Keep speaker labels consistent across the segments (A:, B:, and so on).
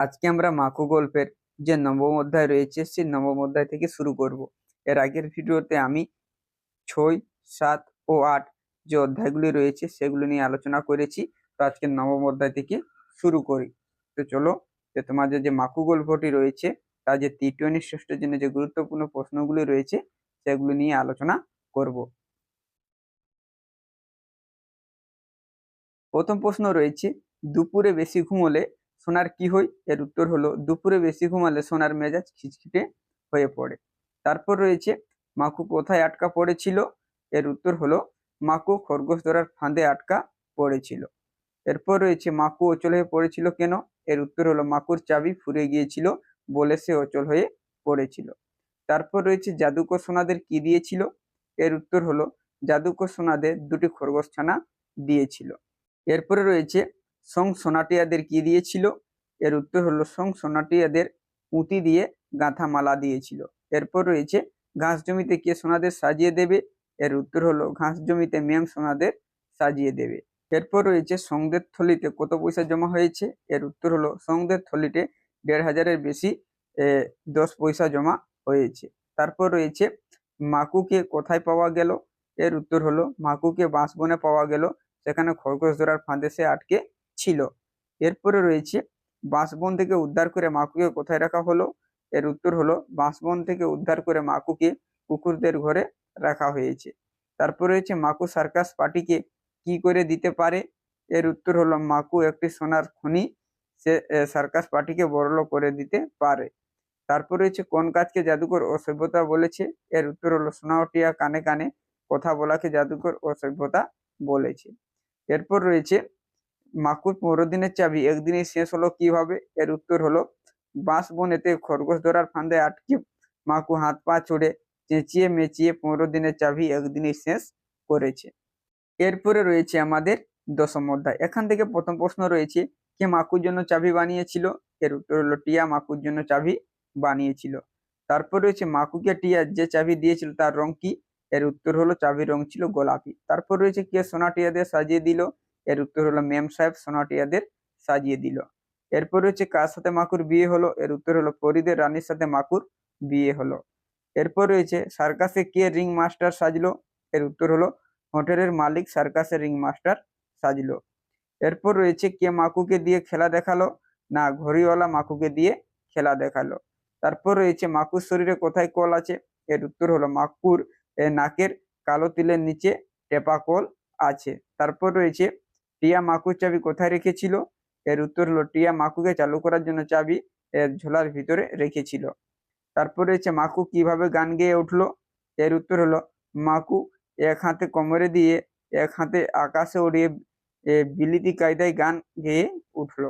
A: আজকে আমরা মাকু গল্পের যে নবম অধ্যায় রয়েছে, সেই নবম অধ্যায় থেকে শুরু করব। এর আগের ভিডিওতে আমি ছয়, সাত ও আট যে অধ্যায়গুলি রয়েছে, সেগুলো নিয়ে আলোচনা করেছি। তো আজকে নবম অধ্যায় থেকে শুরু করি। তো চলো, যে তোমাদের যে মাকু গল্পটি রয়েছে, তার যে তৃতীয় ষষ্ঠের জন্য যে গুরুত্বপূর্ণ প্রশ্নগুলি রয়েছে, সেগুলো নিয়ে আলোচনা করব। প্রথম প্রশ্ন রয়েছে, দুপুরে বেশি ঘুমোলে সোনার কি হয় এর উত্তর হলো, দুপুরে বেশি ঘুমালে সোনার মেজাজ খিচখিটে হয়ে পড়ে। তারপর রয়েছে, মাকু কোথায় আটকা পড়েছিল? এর উত্তর হলো, মাকু খরগোশ ধরার ফাঁদে আটকা পড়েছিল। এরপর রয়েছে, মাকু অচল হয়ে পড়েছিল কেন? এর উত্তর হলো, মাকুর চাবি ফুরে গিয়েছিল বলে সে অচল হয়ে পড়েছিল। তারপর রয়েছে, জাদুকর সোনাদের কি দিয়েছিল? এর উত্তর হলো, জাদুকর সোনাদের দুটি খরগোশ ছানা দিয়েছিল। এরপরে রয়েছে সং সোনাটিয়াদের কি দিয়েছিল? এর উত্তর হলো সং সোনাটিয়াদের পুঁতি দিয়ে গাঁথা মালা দিয়েছিল। এরপর রয়েছে, ঘাস জমিতে কে সোনাদের সাজিয়ে দেবে? এর উত্তর হলো, ঘাস জমিতে মেম সোনাদের সাজিয়ে দেবে। এরপর রয়েছে সঙ্গের থলিতে কত পয়সা জমা হয়েছে? এর উত্তর হলো সঙ্গের থলিতে দেড় হাজারের বেশি দশ পয়সা জমা হয়েছে। তারপর রয়েছে, মাকুকে কোথায় পাওয়া গেল? এর উত্তর হলো, মাকুকে বাঁশবনে পাওয়া গেল। সেখানে খরগোশ ধরার ফাঁদে সে আটকে ছিল। এরপরে রয়েছে, বাঁশবন থেকে উদ্ধার করে মাকুকে কোথায় রাখা হলো? এর উত্তর হলো, বাঁশবন থেকে উদ্ধার করে মাকুকে কুকুরদের ঘরে রাখা হয়েছে। তারপর রয়েছে, মাকু সার্কাস পার্টিকে কি করে দিতে পারে? এর উত্তর হলো, মাকু একটি সোনার খনি, সে সার্কাস পার্টিকে বড়লো করে দিতে পারে। তারপর রয়েছে, কোন কাজকে জাদুকর ও সভ্যতা বলেছে? এর উত্তর হলো, সোনাওটিয়া কানে কানে কথা বলাকে জাদুকর ও সভ্যতা বলেছে। এরপর রয়েছে মাকুর পনেরো দিনের চাবি। একদিনেই শেষ হলো কীভাবে? এর উত্তর হলো, বাঁশ বনেতে খরগোশ ধরার ফাঁদে আটকে মাকু হাত পা ছুড়ে চেঁচিয়ে মেচিয়ে পনেরো দিনের চাবি একদিনেই শেষ করেছে। এরপরে রয়েছে আমাদের দশম অধ্যায়। এখান থেকে প্রথম প্রশ্ন রয়েছে, কে মাকুর জন্য চাবি বানিয়েছিল? এর উত্তর হলো, টিয়া মাকুর জন্য চাবি বানিয়েছিল। তারপর রয়েছে, মাকুকে টিয়া যে চাবি দিয়েছিল তার রং কি? এর উত্তর হলো, চাবির রং ছিল গোলাপি। তারপর রয়েছে, কে সোনা টিয়াদের সাজিয়ে দিল? এর উত্তর হলো মেম সাহেব সোনাটিয়াদের সাজিয়ে দিল। এরপর রয়েছে কার সাথে মাকুর বিয়ে হলো? এর উত্তর হলো পরিদের রানীর সাথে মাকুর বিয়ে হলো। এরপর রয়েছে সার্কাসে কে রিং মাস্টার সাজলো? এর উত্তর হলো হোটেলের মালিক সার্কাসের রিং মাস্টার সাজলো। এরপর রয়েছে কে মাকুকে দিয়ে খেলা দেখাল? না, ঘড়িওয়ালা মাকুকে দিয়ে খেলা দেখাল। তারপর রয়েছে মাকুর শরীরে কোথায় কল আছে? এর উত্তর হলো মাকুর নাকের কালো তিলের নিচে টেপা কল আছে। তারপর রয়েছে টিয়া মাকুর চাবি কোথায় রেখেছিল? এর উত্তর হলো টিয়া মাকুকে চালু করার জন্য চাবি এর ঝোলার ভিতরে রেখেছিল। তারপর হচ্ছে মাকু কীভাবে গান গেয়ে উঠল? এর উত্তর হলো, মাকু এক হাতে কোমরে দিয়ে এক হাতে আকাশে উড়িয়ে বিলিতি কায়দায় গান গেয়ে উঠল।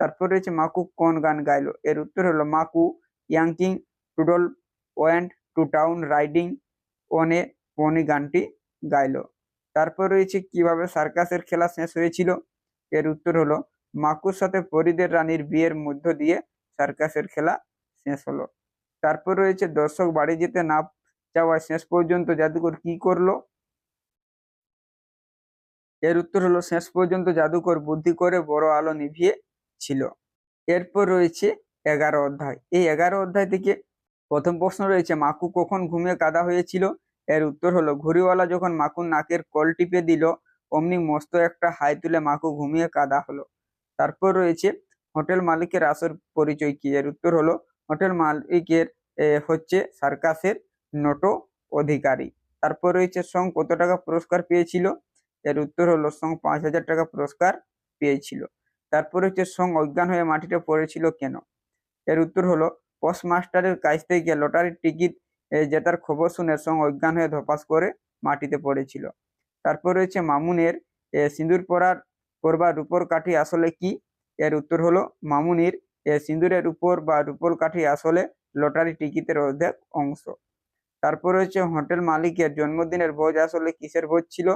A: তারপরে রয়েছে মাকু কোন গান গাইলো? এর উত্তর হলো, মাকু Yankee Doodle went to town riding on a pony গানটি গাইলো। তারপর রয়েছে কীভাবে সার্কাসের খেলা শেষ হয়েছিল। এর উত্তর হলো, মাকুর সাথে পরিদের রানীর বিয়ের মধ্য দিয়ে সার্কাসের খেলা শেষ হলো। তারপর রয়েছে, দর্শক বাড়ি যেতে না যাওয়ায় শেষ পর্যন্ত জাদুকর কি করল? এর উত্তর হলো, শেষ পর্যন্ত জাদুকর বুদ্ধি করে বড় আলো নিভিয়ে ছিল। এরপর রয়েছে এগারো অধ্যায়। এই এগারো অধ্যায় থেকে প্রথম প্রশ্ন রয়েছে, মাকু কখন ঘুমিয়ে কাদা হয়েছিল? এর উত্তর হলো, ঘুড়িওয়ালা যখন মাকুর নাকের কল টিপে দিল, অমনি মস্ত একটা হাই তুলে মাকু ঘুমিয়ে কাদা হলো। তারপর রয়েছে হোটেল মালিকের আসর পরিচয় কি? এর উত্তর হলো, হোটেল মালিকের হচ্ছে সার্কাসের নোটো অধিকারী। তারপর রয়েছে সং কত টাকা পুরস্কার পেয়েছিল? এর উত্তর হলো, সং পাঁচ হাজার টাকা পুরস্কার পেয়েছিল। তারপর হচ্ছে সং অজ্ঞান হয়ে মাটিতে পড়েছিল কেন? এর উত্তর হলো পোস্ট মাস্টারের কাছ থেকে লটারির টিকিট এ, জেতার খবর শুনে সং অজ্ঞান হয়ে ধপাস করে মাটিতে পড়েছিল। তারপর রয়েছে মামুনের সিঁদুর পরার পরবার রূপর কাঠি আসলে কি? এর উত্তর হলো মামুনির সিঁদুরের উপর বা রূপর কাঠি আসলে লটারি টিকিটের অর্ধেক অংশ। তারপর হচ্ছে হোটেল মালিকের জন্মদিনের ভোজ আসলে কিসের ভোজ ছিল?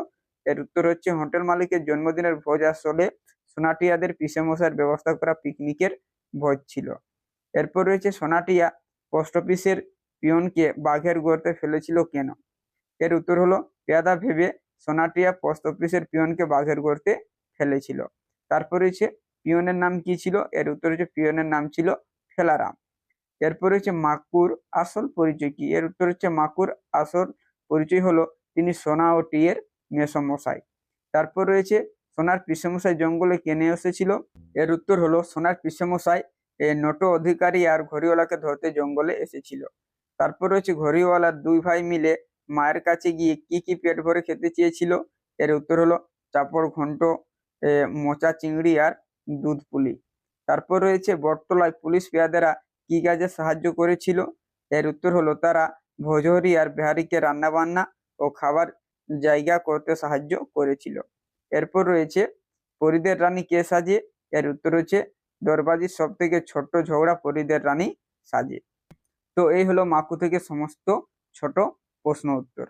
A: এর উত্তর হচ্ছে হোটেল মালিকের জন্মদিনের ভোজ আসলে সোনাটিয়াদের পিসে মশার ব্যবস্থা করা পিকনিকের ভোজ ছিল। এরপর রয়েছে সোনাটিয়া পোস্ট অফিসের পিয়নকে বাঘের গর্তে ফেলেছিল কেন? এর উত্তর হলো, পেয়াদা ভেবে সোনাটিয়া পোস্ট অফিসের পিয়নকে বাঘের গর্তে ফেলেছিল। তারপর রয়েছে পিয়নের নাম কি ছিল? এর উত্তর হচ্ছে পিয়নের নাম ছিল ফেলারাম। এরপর হচ্ছে মাকুর আসল পরিচয় কি? এর উত্তর হচ্ছে, মাকুর আসল পরিচয় হলো তিনি সোনা ও টিয়ের মেসমশাই। তারপর রয়েছে, সোনার পিসেমশাই জঙ্গলে কেনে এসেছিল? এর উত্তর হলো, সোনার পিসেমশাই নটো অধিকারী আর ঘড়িওয়ালাকে ধরতে জঙ্গলে এসেছিল। তারপর রয়েছে ঘড়িওয়ালার দুই ভাই মিলে মায়ের কাছে গিয়ে কি কি পেট ভরে খেতে চেয়েছিল? এর উত্তর হলো চাপড় ঘন্ট মোচা চিংড়ি আর দুধ পুলি। তারপর রয়েছে বটতলায় পুলিশ পেয়াদেরা কি কাজে সাহায্য করেছিল? এর উত্তর হলো তারা ভোজহরি আর বিহারিকে রান্না বান্না ও খাবার জায়গা করতে সাহায্য করেছিল। এরপর রয়েছে পরিদের রানী কে সাজে? এর উত্তর হচ্ছে দরবাজির সব থেকে ছোট্ট ঝগড়া পরিদের রানী সাজে। তো এই হলো মাকু থেকে সমস্ত ছোট প্রশ্ন উত্তর।